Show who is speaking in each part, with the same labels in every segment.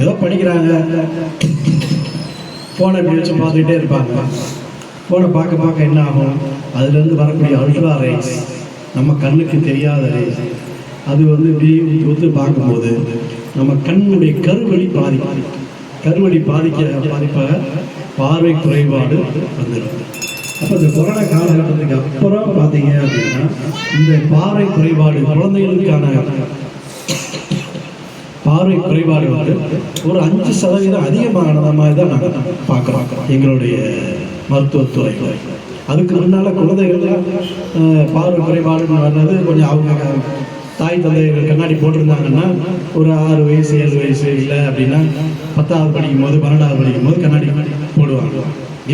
Speaker 1: ஏதோ படிக்கிறாங்க. ஃபோனை இப்படி வச்சு பார்த்துக்கிட்டே இருப்பாங்க. ஃபோனை பார்க்க பார்க்க என்ன ஆகும்? அதுலேருந்து வரக்கூடிய அல்ட்ரா ரேஸ் நம்ம கண்ணுக்கு தெரியாத ரேஸ் அது வந்து இப்படி ஒத்து பார்க்கும்போது நம்ம கண்ணுடைய கருவழி பாதிக்கும். கருவழி பாதிக்க பாதிப்பாக பார்வை குறைபாடு வந்துடும். அப்போ இந்த கொரோனா காலகட்டத்துக்கு அப்புறம் பார்த்தீங்க அப்படின்னா இந்த பார்வை குறைபாடு குழந்தைகளுக்கான பார்வை குறைபாடு வந்து ஒரு அஞ்சு சதவீதம் அதிகமானத மாதிரி தான் நாங்கள் பார்க்குறோம் எங்களுடைய மருத்துவத்துறையில் அதுக்கு முன்னால் குழந்தைகள்லாம் பார்வை குறைபாடுன்னு வர்றது கொஞ்சம் அவங்க தாய் தந்தைகள் கண்ணாடி போட்டிருந்தாங்கன்னா ஒரு ஆறு வயசு ஏழு வயசு இல்லை அப்படின்னா பத்தாவது படிக்கும் போது பன்னெண்டாவது படிக்கும் போது கண்ணாடி போடுவாங்க.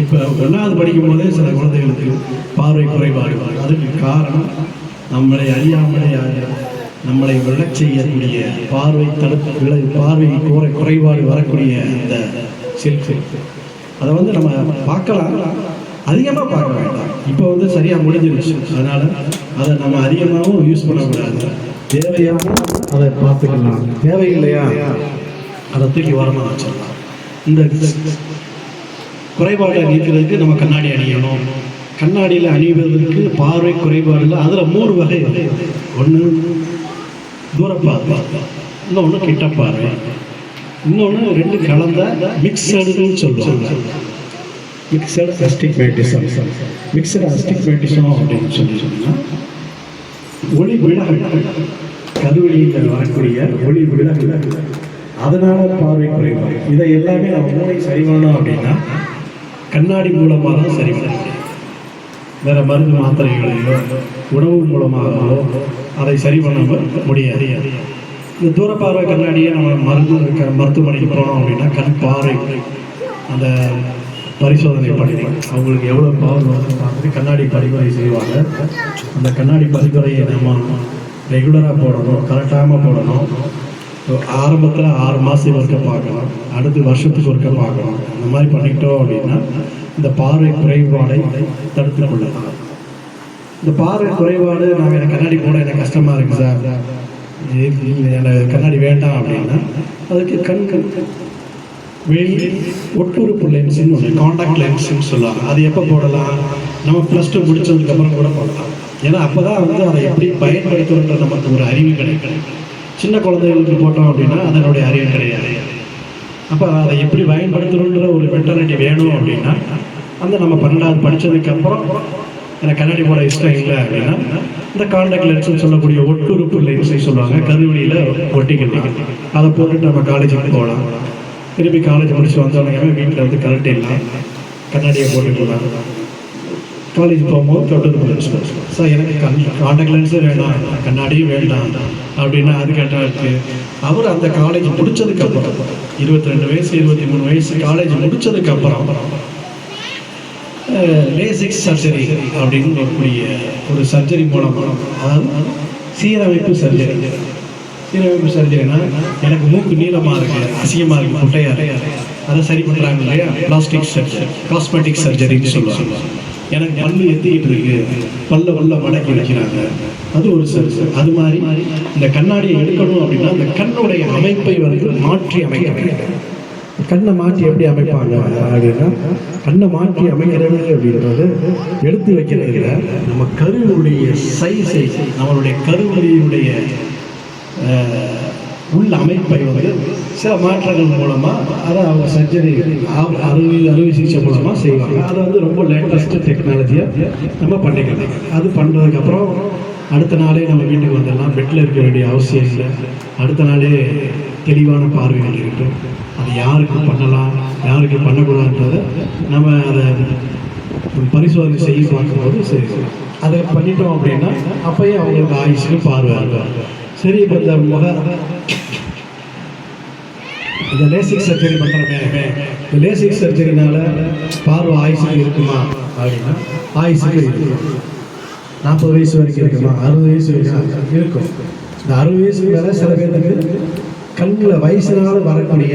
Speaker 1: இப்போ ஒன்றாவது படிக்கும் போதே சில குழந்தைகளுக்கு பார்வை குறைபாடு அதுக்கு காரணம் நம்மளை அறியாமலே நம்மளை விழச் செய்யக்கூடிய பார்வை தடுப்பு விளை பார்வை குறை குறைபாடு வரக்கூடிய அந்த செல்ஃபி அதை வந்து நம்ம பார்க்கலாம். அதிகமாக பார்க்க வேண்டாம். இப்போ வந்து சரியாக முடிஞ்சிருச்சு. அதனால் அதை நம்ம அதிகமாகவும் யூஸ் பண்ணக்கூடாது. தேவையாக அதை பார்த்துக்கலாம். தேவையில்லையா? அதை தூக்கி வரமாக வச்சிடலாம். இந்த குறைபாடை நீக்கிறதுக்கு நம்ம கண்ணாடி அணியணும். கண்ணாடியில் அணிவதற்கு பார்வை குறைபாடில் அதில் மூணு வகை ஒன்று தூரப்பார்வை இன்னொன்று கிட்ட இன்னொன்று ரெண்டு கலந்த மிக்சடுன்னு சொல்லுவாங்க. மிக்சடு அஸ்டிக்மேட்டிசம் மிக்சடு அஸ்டிக்மேட்டிசம் அப்படின்னு சொல்லி சொன்னால் ஒளி விலகல் கருவெளியில் வரக்கூடிய ஒளி விலகல். அதனால பார்வை குறைவாக இதை எல்லாமே நம்ம மூளை சரிவானோம் அப்படின்னா கண்ணாடி மூலமாக தான் சரி பண்ண வேற மருந்து மாத்திரைகளையோ உணவு மூலமாகவோ அதை சரி பண்ண முடியாது. இந்த தூரப்பார்வை கண்ணாடியை நம்ம மருந்து க- மருத்துவமனைக்கு போனோம் அப்படின்னா கண் பார்வை அந்த பரிசோதனை பண்ணி அவங்களுக்கு எவ்வளோ பாவம் பார்த்து பார்த்துட்டு கண்ணாடி பரிந்துரை செய்வாங்க. அந்த கண்ணாடி பரிந்துரையை நம்ம ரெகுலராக போடணும் கரெக்டாக போடணும். ஆரம்பத்தில் ஆறு மாதத்துக்கு ஒருக்க பார்க்கணும் அடுத்து வருஷத்துக்கு ஒருக்க பார்க்கலாம் அந்த மாதிரி பண்ணிக்கிட்டோம் அப்படின்னா இந்த பார்வை குறைபாடை தடுத்து கொள்ளலாம். இந்த பார்வை குறைபாடு நாங்கள் எனக்கு கண்ணாடி போட எனக்கு கஷ்டமாக இருக்கு சார். எனக்கு கண்ணாடி வேண்டாம் அப்படின்னா அதுக்கு கண் கண் வெளி ஒட்டுறுப்பு லென்ஸ்னு ஒன்று காண்டாக்ட் லென்ஸ்னு சொல்லுவாங்க. அது எப்போ போடலாம்? நம்ம ப்ளஸ் டூ முடிச்சதுக்கப்புறம் கூட போடலாம். ஏன்னா அப்போ தான் வந்து அதை எப்படி பயன்படுத்துகின்ற நமக்கு ஒரு அறிவு கிடைக்கும். சின்ன குழந்தைகளுக்கு போட்டோம் அப்படின்னா அதனுடைய அறிவு கிடையாது. அப்போ அதை எப்படி பயன்படுத்தணுன்ற ஒரு மென்டாலிட்டி வேணும் அப்படின்னா அந்த நம்ம பன்னெண்டாவது படித்ததுக்கப்புறம் எனக்கு கண்ணாடி போட இஷ்டம் இல்லை அப்படின்னா இந்த காண்டாக்ட் லென்ஸ்னு சொல்லக்கூடிய ஒட்டுறுப்பு லென்ஸை சொல்லுவாங்க கருவழியில் ஒட்டிக்கிட்டு அதை போட்டுட்டு நம்ம காலேஜுக்கு போகலாம். திருப்பி காலேஜ் முடிச்சு வந்தோடனே வீட்டில் வந்து கரண்ட் இல்லை. கண்ணாடியை போட்டுக்கலாம் காலேஜ் போகும்போது தொட்டது லென்ஸ் சார் எனக்கு கண் காண்டாக்ட் லென்ஸே வேண்டாம். கண்ணாடியும் வேண்டாம். அப்படின்னா அது கேட்டாருக்கு அவர் அந்த காலேஜ் முடித்ததுக்கப்புறம் இருபத்தி ரெண்டு வயசு இருபத்தி மூணு வயசு காலேஜ் முடிச்சதுக்கப்புறம் லேசிக் சர்ஜரி அப்படின்னு வரக்கூடிய ஒரு சர்ஜரி மூலமாக அதாவது சீரமைப்பு சர்ஜரி. சீரமைப்பு சர்ஜரினா எனக்கு மூக்கு நீளமாக இருக்கு அசிங்கமாக இருக்கு குட்டையா இருக்கு. அதை சரி பண்ணுறாங்க இல்லையா? பிளாஸ்டிக் சர்ஜரி காஸ்மெட்டிக் சர்ஜரின்னு சொல்லுவாங்க. எனக்கு பல்லு எத்திக்கிட்டு இருக்கு பல்ல உள்ள மடக்கி வைக்கிறாங்க. அது ஒரு சர்ஜரி அது மாதிரி இந்த கண்ணாடியை எடுக்கணும் அப்படின்னா அந்த கண்ணுடைய அமைப்பை வந்து மாற்றி அமைக்க வேண்டும். கண்ணை மாற்றி எப்படி அமைப்பாங்க? அப்படின்னா கண்ணை மாற்றி அமைக்கிறது அப்படின்றது எடுத்து வைக்கிறதுல நம்ம கருவுடைய சைஸை நம்மளுடைய கருவழியுடைய உள்ள அமைப்பை வந்து சில மாற்றங்கள் மூலமாக அதை அவங்க சர்ஜரி அறுவை அறுவை சிகிச்சை மூலமாக செய்வாங்க. அதை வந்து ரொம்ப லேட்டஸ்ட் டெக்னாலஜியாக நம்ம பண்ணிக்கலாம் அது பண்ணுறதுக்கப்புறம் அடுத்த நாளே நம்ம வீட்டுக்கு வந்துடலாம். பெட்டில் இருக்க வேண்டிய அவசியம் இல்லை. அடுத்த நாளே தெளிவான பார்வைகள் இருக்கும். அது யாருக்கு பண்ணலாம் யாருக்கு பண்ணக்கூடாதுன்றதை நம்ம அதை பரிசோதனை செய்ய பார்க்கும்போது சரி. அதை பண்ணிட்டோம் அப்படின்னா அப்பயே அவங்களுக்கு ஆயுசுக்கு பார்வை இருக்கும். சரி இப்போ இந்த முக இந்த லேசிக் சர்ஜரி பண்ணுறமே இந்த லேசிக் சர்ஜரினால பார்வை ஆயுசுக்கு இருக்குமா அப்படின்னா ஆயுசுக்கு இருக்கும் நாற்பது வயசு வரைக்கும் இருக்குமா? அறுபது வயசு வரைக்கும் இருக்கும். இந்த அறுபது வயசுக்கு மேலே சில பேருக்கு கண்ணில் வயசுனால வரக்கூடிய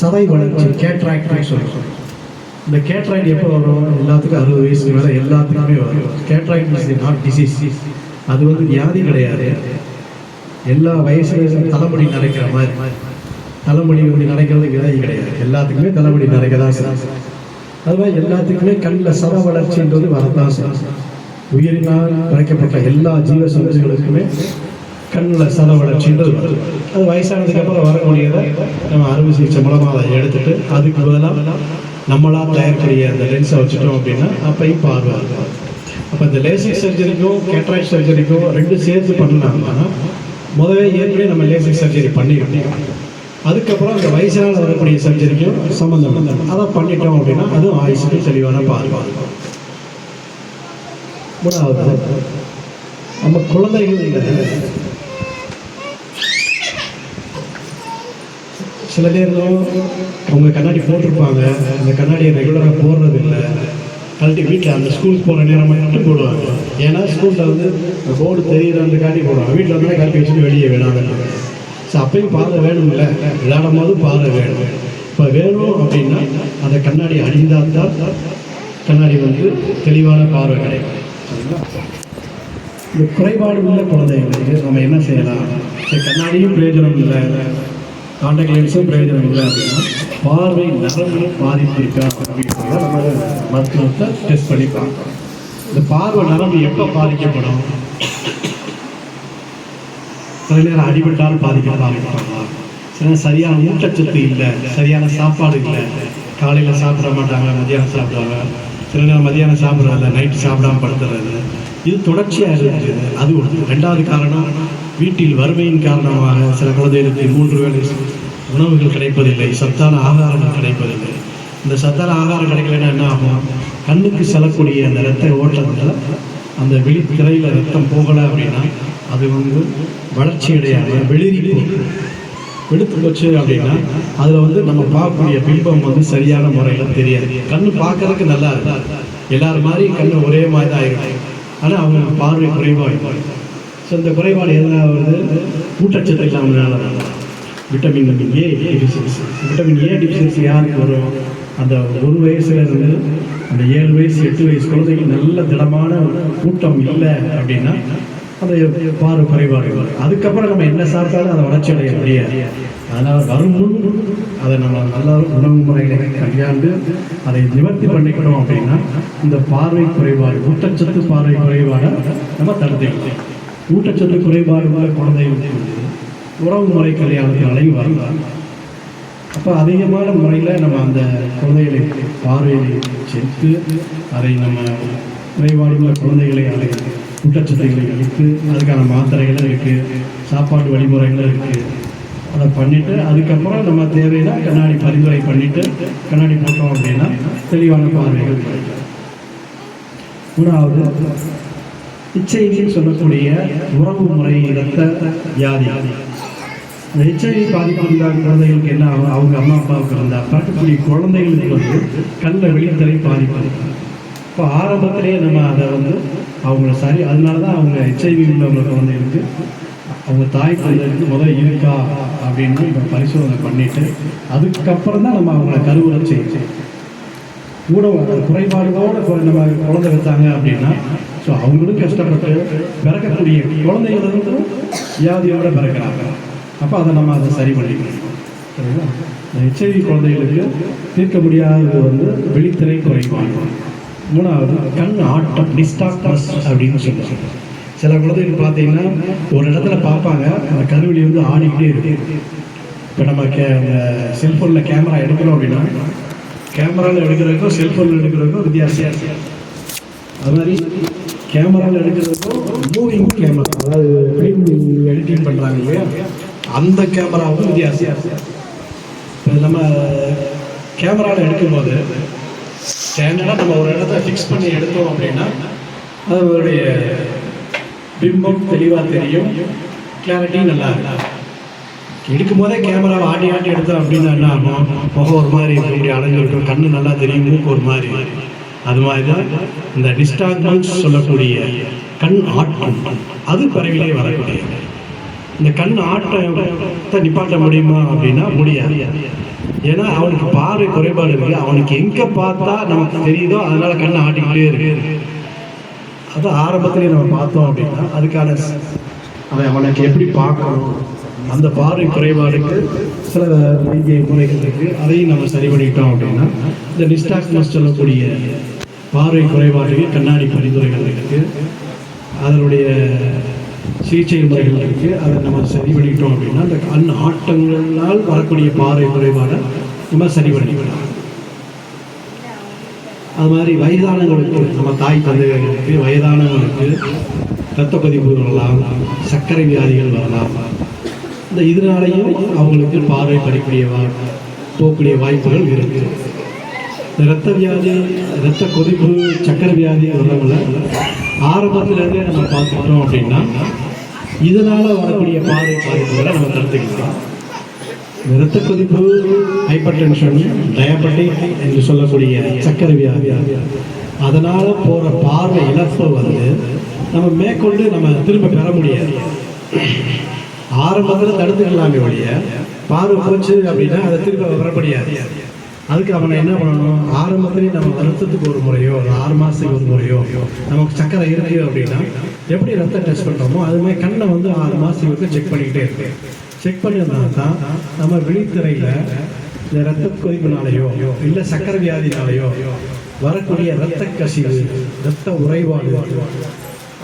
Speaker 1: சதை வளர்ச்சி கேட்ராக்ட்னு சொல்லுவோம் இந்த கேட்ராக்ட் எப்போ வரும்? எல்லாத்துக்கும் அறுபது வயசுக்கு மேலே எல்லாத்துக்குமே வரும். கேட்ராக்ட் இஸ் நாட் டிசீஸ் அது வந்து வியாதி கிடையாது. எல்லா வயசுலையும் தலைமுடி நரைக்கிற மாதிரி. தலைமுடி வந்து நரைக்கிறது வியாதி கிடையாது. எல்லாத்துக்குமே தலைமுடி நரைக்க தான் அது அதுமாதிரி எல்லாத்துக்குமே கண்ணில் சத வளர்ச்சின்றது வரதான் சார் உயிரினால் பிறக்கப்பட்ட எல்லா ஜீவ சந்ததிகளுக்குமே கண்ணில் சத வளர்ச்சின்றது அது வயசானதுக்கு அப்புறம் வரக்கூடியதை நம்ம அறுவை சிகிச்சை மூலமாக அதை எடுத்துட்டு அதுக்கு பதிலாக நம்மளாக தயாரிக்கக்கூடிய அந்த லென்ஸை வச்சுட்டோம் அப்படின்னா அப்பையும் பார்வை இருக்கும் அப்போ இந்த லேசிக் சர்ஜரிக்கும் கேட்ராக்ட் சர்ஜரிக்கும் ரெண்டு சேர்த்து பண்ணலாம்னா முதவே ஏற்கனவே நம்ம லேசிக் சர்ஜரி பண்ணிக்கிட்டோம் அதுக்கப்புறம் அந்த வயசான வரக்கூடிய சர்ஜரிக்கும் சம்மந்தம் அதை பண்ணிட்டோம் அப்படின்னா அதுவும் ஆயுசுக்கு தெளிவான பார்வை மூணாவது நம்ம குழந்தைகள் சில பேரும் அவங்க கண்ணாடி போட்டிருப்பாங்க. அந்த கண்ணாடியை ரெகுலராக போடுறது இல்லை கழட்டி வீட்டில் அந்த ஸ்கூலுக்கு போகிற நேரம் மட்டும் போடுவாங்க. ஏன்னா ஸ்கூலில் வந்து போர்டு தெரியுறதுக்காண்டி போடுவாங்க. வீட்டில் வந்து கழட்டி வச்சுட்டு வெளியே விடாத ஸோ அப்பயும் பார்வை வேணும்ல. விளையாடும் போது பார்வை வேணும். இப்போ வேணும் அப்படின்னா அந்த கண்ணாடி அணிந்தால் தான் கண்ணாடி வந்து தெளிவான பார்வை கிடைக்கும். இந்த குறைபாடு உள்ள குழந்தைங்களுக்கு நம்ம என்ன செய்யலாம்? சரி கண்ணாடியும் பிரயோஜனம் இல்லை. காண்டாக்ட் லென்ஸும் பிரயோஜனம் இல்லை அப்படின்னா பார்வை நரம்பு பாதிப்பு இருக்கா அப்படின்றத நம்ம மருத்துவத்தை டெஸ்ட் பண்ணி பார்க்கணும். இந்த பார்வை நரம்பு எப்போ பாதிக்கப்படும்? சில நேரம் அடிபட்டால் பாதிக்க பாதிக்கப்படலாம் சில நேரம் சரியான ஊட்டச்சத்து இல்லை சரியான சாப்பாடு இல்லை. காலையில் சாப்பிட மாட்டாங்க மதியானம் சாப்பிடுவாங்க. சில நேரம் மதியானம் சாப்பிட்றதில்ல நைட்டு சாப்பிடாம படுத்துறது. இது தொடர்ச்சியாக இருக்குது. அது ஒன்று ரெண்டாவது காரணம் வீட்டில் வறுமையின் காரணமாக சில குழந்தைகளுக்கு மூன்று வேளை உணவுகள் கிடைப்பதில்லை சத்தான ஆகாரங்கள் கிடைப்பதில்லை. இந்த சத்தான ஆகாரம் கிடைக்கலன்னா என்ன ஆகும்? கண்ணுக்கு செல்லக்கூடிய அந்த இரத்த ஓட்டத்தில் அந்த விழித்திரையில் ரத்தம் போகலை அப்படின்னா அது வந்து வளர்ச்சி அடையாமல் வெளிரி போகும். வெளுத்து போச்சு அப்படின்னா அதில் வந்து நம்ம பார்க்கக்கூடிய பிம்பம் வந்து சரியான முறையில் தெரியாது. கண்ணு பார்க்கறதுக்கு நல்லா இருக்கும் எல்லாரும் மாதிரி கண்ணு ஒரே மாதிரி தான் இருக்கும் ஆனால் அவங்களுக்கு பார்வை குறைவாக இருக்கும். ஸோ இந்த குறைபாடு எதனால் வருது? ஊட்டச்சத்து இல்லாமனால vitamin A deficiency vitamin A deficiency யாருக்கு வரும்? அந்த ஒரு வயசுல இருந்து அந்த ஏழு வயசு எட்டு வயசு குழந்தைக்கு நல்ல திடமான ஊட்டம் இல்லை அப்படின்னா அந்த பார்வை குறைபாடு அதுக்கப்புறம் நம்ம என்ன சாப்பிட்டாலும் அதை வளர்ச்சி அடைய முடியாது. அதனால் வரும் அதை நம்ம நல்ல உணவு முறைகளை கையாண்டு அதை நிவர்த்தி பண்ணிக்கணும் அப்படின்னா இந்த பார்வை குறைபாடு ஊட்டச்சத்து பார்வை குறைபாடை நம்ம தடுத்து ஊட்டச்சத்து குறைபாடு உள்ள குழந்தை வந்து உறவு முறை கல்யாணத்தினாலையும் வரலாம் அப்போ அதிகமான முறையில் நம்ம அந்த குழந்தைகளை பார்வையை சேர்த்து அதை நம்ம குறைபாடுள்ள குழந்தைகளை அதை ஊட்டச்சத்துகளை அளித்து அதுக்கான மாத்திரைகளும் இருக்குது சாப்பாடு வழிமுறைகளும் இருக்குது அதை பண்ணிவிட்டு அதுக்கப்புறம் நம்ம தேவைன்னா கண்ணாடி பரிந்துரை பண்ணிவிட்டு கண்ணாடி போட்டோம் அப்படின்னா தெளிவான பார்வைகள் கிடைக்கும். மூணாவது ஹெச்ஐவின்னு சொல்லக்கூடிய உறவு முறை இரத்த வியாதி அந்த ஹெச்ஐவி பாதிப்பு குழந்தைகளுக்கு என்ன ஆகும்? அவங்க அம்மா அப்பாவுக்கு இருந்தால் பிறக்கக்கூடிய குழந்தைகளுக்கு வந்து கண்ணில் வெளித்தலை பாதிப்பு இப்போ ஆரம்பத்திலேயே நம்ம அதை வந்து அவங்கள சரி அதனால தான் அவங்க ஹெச்ஐவி உள்ளவங்க குழந்தைகளுக்கு அவங்க தாய் குழந்தைகளுக்கு முதல்ல இருக்கா அப்படின்னு இப்போ பரிசோதனை பண்ணிட்டு அதுக்கப்புறம் தான் நம்ம அவங்கள கருவுரை செய்யும் கூட குறைபாடுகளோட நம்ம குழந்தை வைத்தாங்க அப்படின்னா ஸோ அவங்களும் கஷ்டப்பட்டு பிறக்கக்கூடிய குழந்தைகளிருந்து வியாதியோட பிறக்கிறாங்க. அப்போ அதை நம்ம அதை சரி பண்ணிக்கணும். சரிங்களா? ஹெச்ஐவி குழந்தைகளுக்கு தீர்க்க முடியாதது வந்து வெளித்திரை குறைபாடு. மூணாவது கண் ஆட்டம் டிஸ்டாக்டர்ஸ் அப்படின்னு சொல்லுவாங்க. சில குழந்தைகள் பார்த்தீங்கன்னா ஒரு இடத்துல பார்ப்பாங்க அந்த கருவிலி வந்து ஆடிக்கிட்டே இருக்கு. இப்போ நம்ம கே செல்ஃபோனில் கேமரா எடுக்கிறோம் அப்படின்னா கேமராவில் எடுக்கிறதுக்கும் செல்ஃபோனில் எடுக்கிறதுக்கும் வித்தியாசம். அது மாதிரி கேமராவில் எடுக்கிறதுக்கும் மூவிங் கேமரா அதாவது ஃபிலிம் எடிட்டிங் பண்ணுறாங்க இல்லையா? அந்த கேமராவுக்கும் வித்தியாசம். இப்போ நம்ம கேமராவில் எடுக்கும்போது ஸ்டாண்டர்டாக நம்ம ஒரு இடத்த ஃபிக்ஸ் பண்ணி எடுத்தோம் அப்படின்னா அதனுடைய பிம்பம் தெளிவாக தெரியும் கிளாரிட்டி நல்லா இருக்கும். எடுக்கும் போதே கேமராவை ஆட்டி ஆட்டி எடுத்தோம் அப்படின்னா என்ன ஆகும்? முகம் ஒரு மாதிரி இருக்கும் இப்படி அடைஞ்சிருக்கும் கண்ணு நல்லா தெரியும் மூக்கு ஒரு மாதிரி. அது மாதிரி தான் இந்த டிஸ்டார்பன்ஸ் சொல்லக்கூடிய கண் ஆட்டம். அது பறவையிலே வரக்கூடியது. இந்த கண் ஆட்டத்தை நிப்பாட்ட முடியுமா அப்படின்னா முடியாது. ஏன்னா அவனுக்கு பார்வை குறைபாடு இருக்கு. அவனுக்கு எங்கே பார்த்தா நமக்கு தெரியுதோ அதனால கண் ஆட்டிக்கிட்டே இருக்கு. அது ஆரம்பத்திலே நம்ம பார்த்தோம் அப்படின்னா அதுக்கான அதை அவனுக்கு எப்படி பார்க்கணும்? அந்த பார்வை குறைபாடுக்கு சில வைத்திய முறைகள் இருக்கு. அதையும் நம்ம சரி பண்ணிட்டோம் அப்படின்னா இந்த நிஸ்டாக்மஸ் சொல்லக்கூடிய பார்வை குறைபாடுக்கு கண்ணாடி பரிந்துரைகள் இருக்கு. அதனுடைய சிகிச்சை முறைகள் இருக்கு. அதை நம்ம சரி பண்ணிட்டோம் அப்படின்னா அந்த கண் ஆட்டங்களால் வரக்கூடிய பார்வை குறைபாடை நம்ம சரி பண்ணிக்கலாம். அது மாதிரி வயதானவங்களுக்கு நம்ம தாய் தந்தைகளுக்கு வயதானவங்களுக்கு இரத்த பதிவு வரலாம் சர்க்கரை வியாதிகள் வரலாம் இந்த இதனாலையும் அவங்களுக்கு பார்வை படிக்கூடிய போகக்கூடிய வாய்ப்புகள் இருக்கு. இந்த ரத்த வியாதி ரத்த கொதிப்பு சக்கர வியாதி வர்றவங்கள ஆரம்பத்திலேருந்தே நம்ம பார்த்துக்கிட்டோம் அப்படின்னா இதனால் வரக்கூடிய பார்வை பாதிப்புகளை நம்ம தடுத்துக்கலாம். ரத்த கொதிப்பு ஹைப்பர் டென்ஷன் டயபெட்டிக் என்று சொல்லக்கூடிய சக்கரை வியாதி அதனால் போகிற பார்வை இழப்பை வந்து நம்ம மேற்கொண்டு நம்ம திரும்ப பெற முடியாது. ஆரம்பத்தில் தடுத்துக்கலாமே ஒழிய பார்வை போச்சு அப்படின்னா அதை திரும்ப வரப்படியாது அதுக்கு அவனை என்ன பண்ணணும்? ஆரம்பத்திலேயே நம்ம வருஷத்துக்கு ஒரு முறையோ ஆறு மாதத்துக்கு ஒரு முறையோ நமக்கு சக்கரை இருக்கு அப்படின்னா எப்படி ரத்தம் டெஸ்ட் பண்ணுறோமோ அது மாதிரி கண்ணை வந்து ஆறு மாதத்துக்கு வந்து செக் பண்ணிக்கிட்டே இருக்கு செக் பண்ணியிருந்தா தான் நம்ம விழித்திரையில் இந்த ரத்த கொதிப்புனாலேயோ இல்லை சக்கரை வியாதினாலேயோ வரக்கூடிய ரத்த கசிவு ரத்த உறைவாடு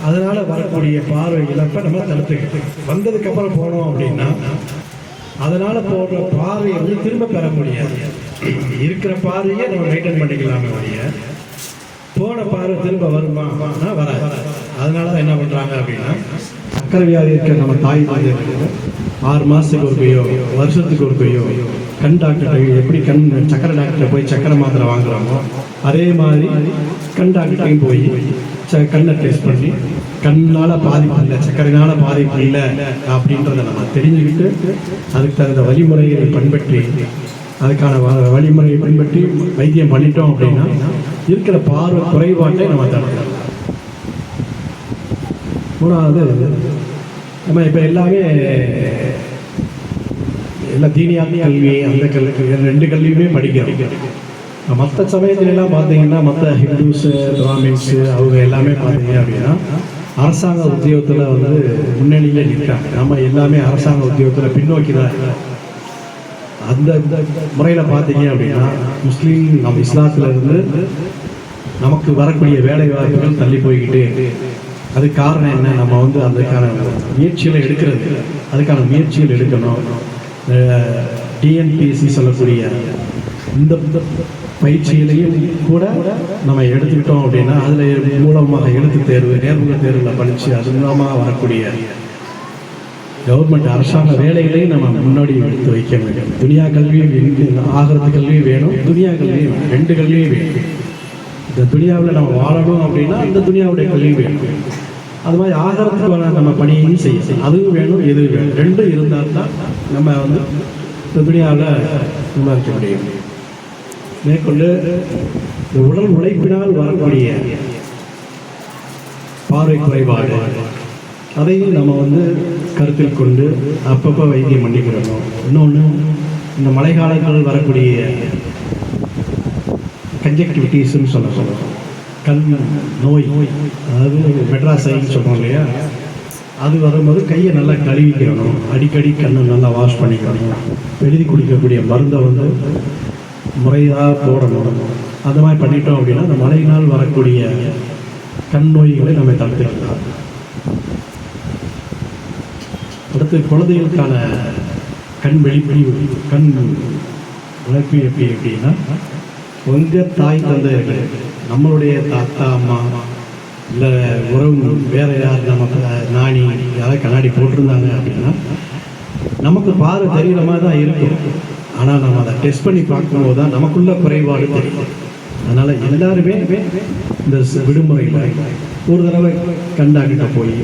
Speaker 1: அதனால வரக்கூடிய பார்வை இழப்பை நம்ம தடுத்துக்கிட்டு வந்ததுக்கு அப்புறம் போனோம் அப்படின்னா அதனால போடுற பார்வையை வந்து திரும்ப பெற முடியாது. இருக்கிற பார்வையை நம்ம மெயின்டைன் பண்ணிக்கலாமே ஒழிய போன பார்வை திரும்ப வருமா? ஆனா வராது. அதனால தான் என்ன பண்ணுறாங்க அப்படின்னா சக்கரை வியாதி இருக்க நம்ம தாய் மாதத்துக்கு ஆறு மாதத்துக்கு ஒரு பையோ வருஷத்துக்கு ஒரு பையோ கண் டாக்டர் எப்படி கண் சக்கரை டாக்டர் போய் சக்கரை மாத்திரை வாங்குறாங்களோ அதே மாதிரி கண் டாக்டர்டையும் போய் ச- கண்ணை டெஸ்ட் பண்ணி கண்ணால் பாதிப்பு இல்லை சக்கரைனால பாதிப்பு இல்லை அப்படின்றத நம்ம தெரிஞ்சுக்கிட்டு அதுக்கு தகுந்த வழிமுறைகளை பின்பற்றி அதுக்கான வ- வழிமுறையை பின்பற்றி வைத்தியம் பண்ணிட்டோம் அப்படின்னா இருக்கிற பார்வை குறைபாட்டை நம்ம தடுக்கலாம். மூணாவது நம்ம இப்போ எல்லாமே எல்லா தீனியாதி கல்வி அந்த கல்வி ரெண்டு கல்வியுமே படிக்கிறோம். மற்ற சமயத்துலலாம் பார்த்தீங்கன்னா மற்ற ஹிந்துஸு பிராமின்ஸு அவங்க எல்லாமே பார்த்தீங்க அப்படின்னா அரசாங்க உத்தியோகத்தில் வந்து முன்னணியில் நிற்கிறாங்க. நம்ம எல்லாமே அரசாங்க உத்தியோகத்தில் பின்னோக்கி தான் இருக்கோம். அந்த முறையில் பார்த்தீங்க அப்படின்னா முஸ்லீம் நம்ம இஸ்லாத்துல இருந்து நமக்கு வரக்கூடிய வேலை வாய்ப்புகள் தள்ளி போய்கிட்டே அது அதுக்கு காரணம் என்ன? நம்ம வந்து அதுக்கான முயற்சிகளை எடுக்கிறது. அதுக்கான முயற்சிகள் எடுக்கணும். டிஎன்பிஎஸ்சி சொல்லக்கூடிய இந்த இந்த பயிற்சியிலையும் கூட நம்ம எடுத்துக்கிட்டோம் அப்படின்னா அதில் மூலமாக எழுத்து தேர்வு நேர்முக தேர்வில் படித்து அது மூலமாக வரக்கூடிய கவர்மெண்ட் அரசாங்க வேலைகளையும் நம்ம முன்னாடி எடுத்து வைக்க வேண்டும். துனியா கல்வியும் ஆகிறது கல்வியும் வேணும் துனியா கல்வியும் ரெண்டு கல்வியும் வேணும். இந்த துனியாவில் நம்ம வாழணும் அப்படின்னா இந்த துனியாவுடைய கல்வி வேணும். அது மாதிரி ஆகிறதுக்கான நம்ம பணியையும் செய்ய அதுவும் வேணும் இதுவும் வேணும். ரெண்டும் இருந்தால் தான் நம்ம வந்து இந்த துனியாவில் சம்பாதிக்க முடியும். மேற்கொண்டு இந்த உடல் உழைப்பினால் வரக்கூடிய பார்வை குறைபாடு. அதையும் நம்ம வந்து கருத்தில் கொண்டு அப்பப்போ வைத்தியம் பண்ணிக்கிறோம். இன்னொன்று இந்த மழைக்காலங்களில் வரக்கூடிய கன்ஜெக்டிவிட்டிஸ்ன்னு சொல்ல சொல்லுவோம் கண் நோய் அதாவது மெட்ராஸ் சொல்கிறோம் இல்லையா? அது வரும்போது கையை நல்லா கழுவிக்கணும். அடிக்கடி கண்ணை நல்லா வாஷ் பண்ணிக்கணும். எழுதி குடிக்கக்கூடிய மருந்தை வந்து முறையாக போடணும். அந்த மாதிரி பண்ணிட்டோம் அப்படின்னா அந்த மழையினால் வரக்கூடிய கண் நோய்களை நம்ம தடுத்துக்கலாம். அடுத்து குழந்தைகளுக்கான கண் வெளிப்படி கண் வளர்ப்பு எப்படி எப்படின்னா உங்கள் தாய் தந்தையர்கள் நம்மளுடைய தாத்தா அம்மா இல்லை உறவு வேற யார் நம்ம நாணி யாராவது கண்ணாடி போட்டிருந்தாங்க அப்படின்னா நமக்கு பார்வை தெரிகிற மாதிரி தான் இருக்கும். ஆனால் நம்ம அதை டெஸ்ட் பண்ணி பார்க்கும்போது தான் நமக்குள்ள குறைபாடு தெரியும் அதனால் எல்லாருமே இந்த விடுமுறை விடுமுறையில் ஒரு தடவை கண் டாக்டர்கிட்ட போய்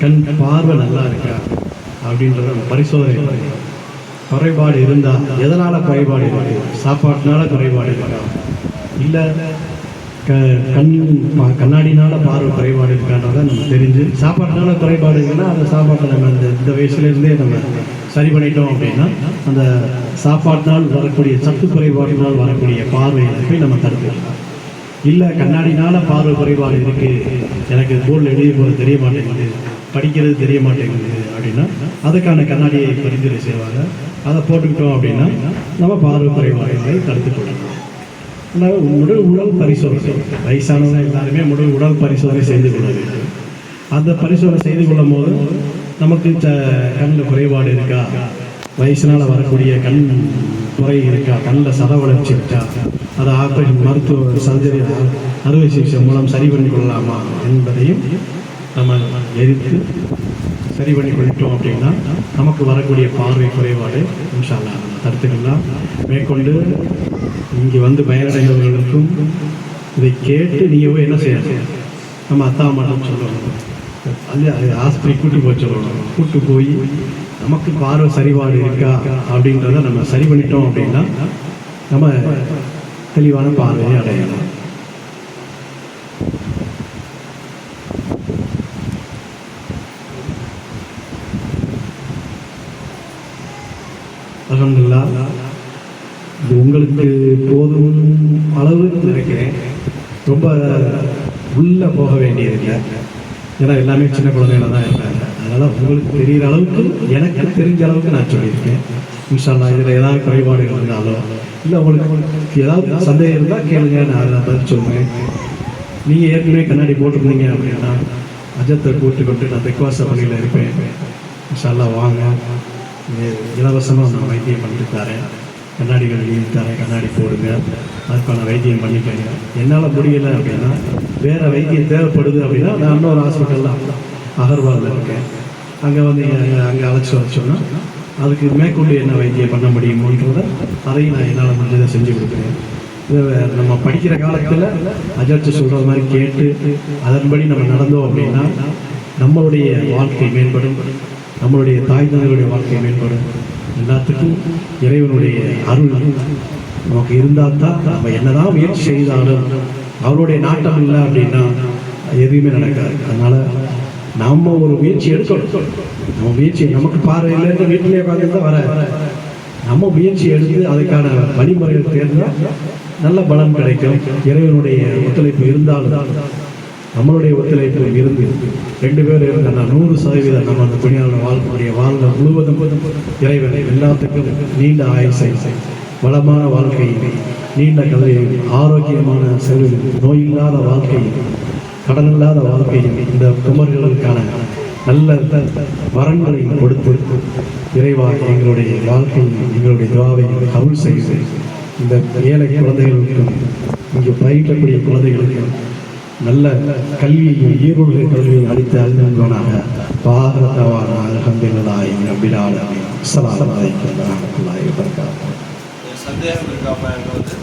Speaker 1: கண் பார்வை நல்லா இருக்கா? அப்படின்றத நம்ம பரிசோதனை குறைபாடு இருந்தால் எதனால் குறைபாடு இருக்கு? சாப்பாட்டுனால குறைபாடு இருக்கா? இல்லை க கண் பா- கண்ணாடினால பார்வை குறைபாடு இருக்கான்றதை நம்ம தெரிஞ்சு சாப்பாட்டினால குறைபாடு இருக்குன்னா அந்த சாப்பாட்டை நம்ம இந்த இந்த வயசுலேருந்தே நம்ம சரி பண்ணிட்டோம் அப்படின்னா அந்த சாப்பாட்டினால் வரக்கூடிய சத்து குறைபாட்டினால் வரக்கூடிய பார்வை இழப்பை நம்ம தடுத்துக்கலாம் இல்லை கண்ணாடினால பார்வை குறைபாடு இருக்கு எனக்கு போர்டில் எழுதிய போது தெரிய மாட்டேங்குது படிக்கிறது தெரிய மாட்டேங்குது அப்படின்னா அதுக்கான கண்ணாடியை பரிந்துரை செய்வாங்க. அதை போட்டுக்கிட்டோம் அப்படின்னா நம்ம பார்வை குறைபாடுகளை தடுத்துக்கொள்ளலாம் கொள்ளலாம் உடல் உடல் பரிசோதனை. வயசானவங்க எல்லாருமே உடல் உடல் பரிசோதனை செய்து கொள்ள வேண்டும். அந்த பரிசோதனை செய்து கொள்ளும் போது நமக்கு கண்ணில் குறைபாடு இருக்கா? வயசுனால் வரக்கூடிய கண் குறை இருக்கா? கண்ணில் சத வளர்ச்சி இருக்கா? அதை ஆப்ரேஷன் மருத்துவ சர்ஜரி அறுவை சிகிச்சை மூலம் சரி பண்ணி கொள்ளலாமா என்பதையும் நம்ம எதிர்த்து சரி பண்ணி கொடுத்தோம் அப்படின்னா நமக்கு வரக்கூடிய பார்வை குறைபாடு இன்ஷால்லா நம்ம தடுத்துக்கலாம் மேற்கொண்டு இங்கே வந்து பயனடைகிறவர்களுக்கும் இதை கேட்டு நீங்கள் என்ன செய்யணும்? நம்ம அத்தா மட்டும் சொல்லணும். அல்ல அது ஆஸ்பத்திரி கூட்டி போய் சொல்லணும். கூட்டு போய் நமக்கு பார்வை சரிபாடு இருக்கா அப்படின்றத நம்ம சரி பண்ணிட்டோம் அப்படின்னா நம்ம தெளிவான பார்வையை அடையலாம் அலமதுல்லா இது உங்களுக்கு போதும் அளவு நினைக்கிறேன் ரொம்ப உள்ள போக வேண்டியதில்லை ஏன்னா எல்லாமே சின்ன குழந்தைகள தான் இருக்காங்க. அதனால் உங்களுக்கு தெரிகிற அளவுக்கு எனக்கு தெரிஞ்ச அளவுக்கு நான் சொல்லியிருக்கேன். இன்ஷால்லா இதில் ஏதாவது குறைபாடுகள் இருந்தாலோ இல்லை உங்களுக்கு ஏதாவது சந்தேகம் இருந்தால் கேளுங்க நான் அதை பதில் சொல்லுவேன் நீங்கள் ஏற்கனவே கண்ணாடி போட்டிருந்தீங்க அப்படின்னா அஜத்தை கூட்டுக்கொண்டு நான் தெக்வாச பணியில் இருப்பேன். இன்ஷால்லா வாங்க. இலவசமாக நான் வைத்தியம் பண்ணிட்டு தரேன். கண்ணாடிகள் எழுதி தரேன் கண்ணாடி போடுங்க. அதுக்கான வைத்தியம் பண்ணிக்கோங்க என்னால் முடியலை அப்படின்னா வேறு வைத்தியம் தேவைப்படுது அப்படின்னா நான் இன்னொரு ஹாஸ்பிட்டலில் அகர்வாலில் இருக்கேன். அங்கே வந்து அங்கே அழைச்சி வர சொன்னா அதுக்கு மேற்கொண்டு என்ன வைத்தியம் பண்ண முடியுமோன்றத அதையும் நான் என்னால் முடிஞ்சதை செஞ்சு கொடுக்குறேன். இதை நம்ம படிக்கிற காலத்தில் அஜர்ச்சி சொல்கிற மாதிரி கேட்டு அதன்படி நம்ம நடந்தோம் அப்படின்னா நம்மளுடைய வாழ்க்கை மேம்படும். நம்மளுடைய தாய் தந்தையுடைய வாழ்க்கை மேம்படும். எல்லாத்துக்கும் இறைவனுடைய அருள் நமக்கு இருந்தால் தான் நம்ம என்னதான் முயற்சி செய்தாலும் அவருடைய நாட்டம் இல்லை அப்படின்னா எதுவுமே நடக்காது. அதனால் நம்ம ஒரு முயற்சி எடுக்கணும். நம்ம முயற்சி நமக்கு பாரு இல்லைன்னு வீட்டிலே உட்காந்து வர நம்ம முயற்சி எடுத்து அதுக்கான வழிமுறைகள் தேர்ந்தால் நல்ல பலன் கிடைக்கும். இறைவனுடைய ஒத்துழைப்பு இருந்தாலும் நம்மளுடைய ஒத்துழைப்பில் இருந்து ரெண்டு பேர் இருந்தால் நூறு சதவீதம் நம்ம அந்த பணியாளர் வாழ்க்கைய வாழ்ந்த முழுவதும் இறைவனை எல்லாத்துக்கும் நீண்ட ஆயுசை வளமான வாழ்க்கையை நீண்ட கதையை ஆரோக்கியமான செல்வம் நோயில்லாத வாழ்க்கையை கடன் இல்லாத வாழ்க்கையும் இந்த குமர்களுக்கான நல்ல வரன்களை கொடுத்து இறைவா எங்களுடைய வாழ்க்கையை எங்களுடைய துவாவை கவுல் செய்து இந்த ஏழை குழந்தைகளுக்கும் இங்கே பயிற்றக்கூடிய குழந்தைகளுக்கும் நல்ல கல்வியையும் ஈரோடு கல்வியை அளித்து அறிந்தவனாக பாரதவான அலமதுல்லாஹி நம்பினாலும் ஆலமீன் அஸ்ஸலாமு அலைக்கும்
Speaker 2: சந்தேகம் இருக்காம வந்து?